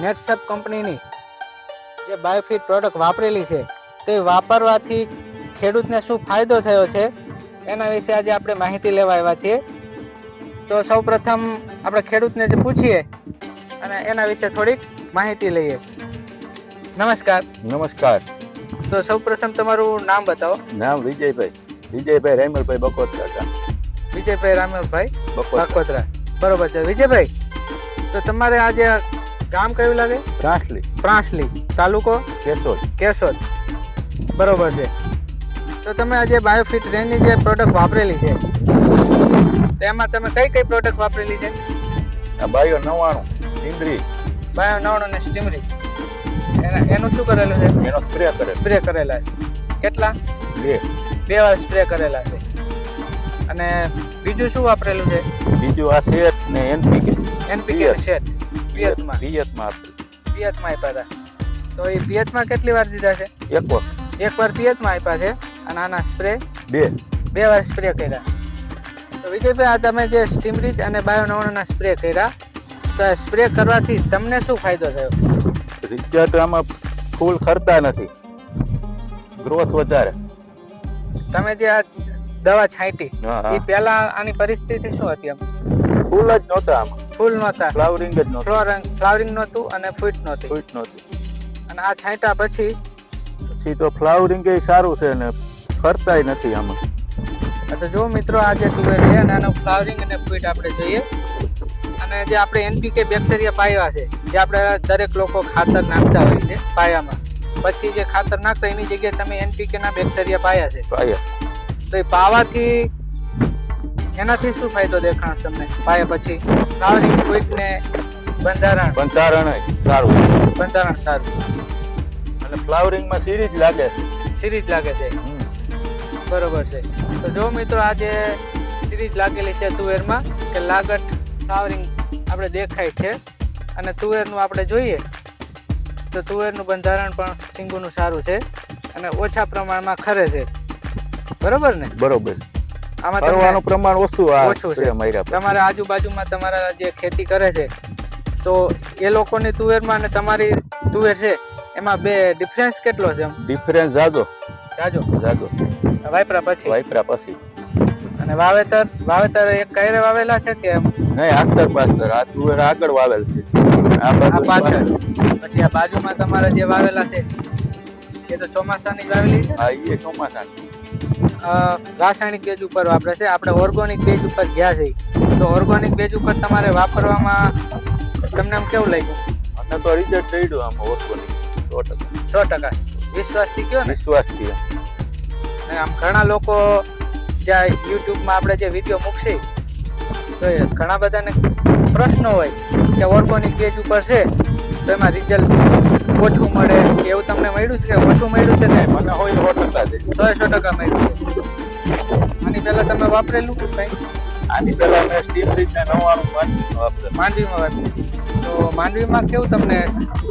નેટસપ કંપનીની જે Biofit product વાપરેલી છે તે વાપરવાથી ખેડૂતને શું ફાયદો થયો છે એના વિશે આજે આપણે માહિતી લેવા આવ્યા છીએ. તો સૌ પ્રથમ આપણે ખેડૂતને જે પૂછીએ અને એના વિશે થોડીક માહિતી લઈએ. નમસ્કાર. નમસ્કાર. તો સૌ પ્રથમ તમારું નામ બતાવો. નામ વિજયભાઈ. વિજયભાઈ રામલભાઈ બકોત્રા હતા વિજયભાઈ રામલભાઈ બાકોત્રા. બરોબર છે. વિજયભાઈ તો તમારે આજે ગામ કયું લાગે? પ્રાસલી. પ્રાસલી. તાલુકો? કેશોદ. કેશોદ. બરોબર છે. તો તમે આજે બાયોફિટ રેનની જે પ્રોડક્ટ વાપરેલી છે તેમાં તમે કઈ કઈ પ્રોડક્ટ વાપરેલી છે? આ બાયો નવાણું ઇન્દ્રી. બાયો નવાણું અને સ્ટીમરી. એના એનું શું કરેલું છે? એનો સ્પ્રે કરે સ્પ્રે કરેલા છે. કેટલા? બે. બે વાર સ્પ્રે કરેલા છે. અને બીજું શું વાપરેલું છે? બીજું આ શેત ને એનપીકે એનપીકે પિયત. પિયતમાં. પિયતમાં. પિયતમાં આપ્યા હતા તો એ પિયતમાં કેટલી વાર દીધા છે? એક વખત એક વાર પિયતમાં આપ્યા છે અને આના સ્પ્રે બે. બે વાર સ્પ્રે કર્યા. તો વિજયભાઈ આ તમે જે સ્ટીમરીચ અને બાયો નવણના સ્પ્રે કર્યા તો સ્પ્રે કરવાથી તમને શું ફાયદો થયો? રિચાર્જ આમાં ફૂલ ખરતા નથી. ગ્રોથ વધારે. તમે જે આ દવા છાંટી એ પહેલા આની પરિસ્થિતિ શું હતી આમ? ફૂલ જ નહોતા આમાં. ફૂલ નહોતા. ફ્લાવરિંગ જ નહોતું. ફ્લોરિંગ ફ્લાવરિંગ નહોતું અને ફૂટ નહોતી. ફૂટ નહોતું. અને આ છાંટ્યા પછી પછી તો ફ્લાવરિંગ એ સારું છે ને ફરતાય નથી આમાં. તો જો મિત્રો આ જે તુવેર છે અને આનું ફ્લાવરિંગ અને ફૂટ આપણે જોઈએ. અને જે આપણે એનપીકે બેક્ટેરિયા પાયા છે જે આપણે દરેક લોકો ખાતર નાખતા હોય છે પાયામાં. પછી જે ખાતર નાખતા એની જગ્યાએ તમે એનપીકે ના બેક્ટેરિયા પાયા છે. પાયા. તો એ પાવાથી એનાથી શું ફાયદો દેખાણ તમને? પાયા પછી ફ્લાવરિંગ ફૂટ ને બંધારણ બંધારણ સારું. બંધારણ સારું. અને ફ્લાવરિંગમાં સિરીજ લાગે છે. સિરીજ લાગે છે. બરોબર છે. તો જો મિત્રો આજે સિરીજ લાગેલી છે તુવેરમાં કે લાગટ ફ્લાવરિંગ આપણે દેખાય છે. અને તુવેરનું આપણે જોઈએ તો તુવેરનું બંધારણ પણ સિંગુનું સારું છે. અને ઓછા પ્રમાણમાં ખરે છે. બરોબર ને? બરોબર આમાં ફરવાનું પ્રમાણ ઓછું ઓછું છે. તમારા આજુબાજુમાં તમારા જે ખેતી કરે છે તો એ લોકોની તુવેરમાં અને તમારી તુવેર છે એમાં બે ડિફરન્સ કેટલો છે એમ? ડિફરન્સ જાજો. જાજો. જાજો. વાયપરા પછી. વાયપરા પછી. અને વાવેતર વાવેતર એક કાયરે વાવેલા છે કે નહીં આખતર પાસ્તર આ તુવેર આગળ વાવેલ છે. આ બાજુ પાછળ. પછી આ બાજુમાં તમારા જે વાવેલા છે એ તો ચોમાસાની વાવેલી છે હા એ ચોમાસા અ, રાસાયણિક બેજ ઉપર વાપરે છે. આપણે ઓર્ગોનિક બેજ ઉપર ગયા છે તો ઓર્ગોનિક બેજ ઉપર તમારે વાપરવામાં તમને આમ કેવું લાગ્યું? અને તો રિઝલ્ટ થયું આમ ઓર્ગોનિક સો ટકા. સો ટકા. વિશ્વાસથી કયો ને? વિશ્વાસથી. આમ ઘણા લોકો જ્યાં યુટ્યુબમાં આપણે જે વીડિયો મૂકશે તો ઘણા બધાને પ્રશ્નો હોય કે ઓર્ગોનિક બેજ ઉપર છે તો એમાં રિઝલ્ટ ઓછું મળે કે એવું તમને મળ્યું છે કે ઓછું મળ્યું છે કે મને હોય સો ટકા સો સો ટકા મળ્યું. છે આની પહેલા તમે વાપરેલું કંઈ? આની પહેલા મેં સ્ટીમ રીત ને નવાણું માંડવીનું વાપરેલું. માંડવીમાં વાપર્યું. તો માંડવીમાં કેવું તમને?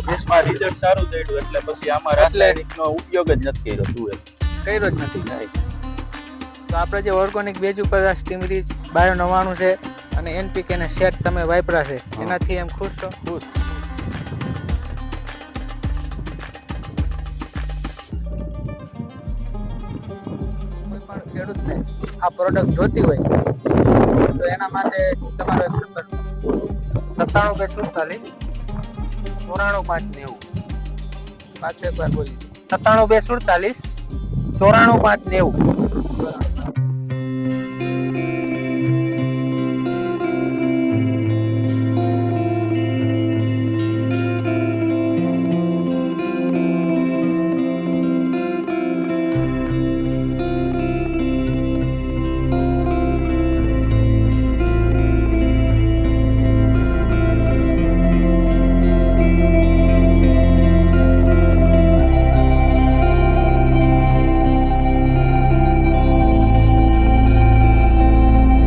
દેશમાં રિઝલ્ટ સારું થયું એટલે પછી આમાં રાસાયણિકનો ઉપયોગ જ નથી કર્યો તુવેર કર્યો જ નથી. થાય તો આપણે જે ઓર્ગોનિક બેજ ઉપર આ સ્ટીમરીજ બાયો નવાણું છે અને એનપીકે ને સેટ તમે વાપરા છે. એનાથી એમ ખુશ છો? ખુશ. ખેડૂતને આ પ્રોડક્ટ જોતી હોય, તો એના માટે તમારો એક નંબર સત્તાણું બે સુડતાલીસ, ચોરાણું પાંચ નેવું. પાછું એકવાર બોલી. સત્તાણું બે સુડતાલીસ, ચોરાણું પાંચ નેવું.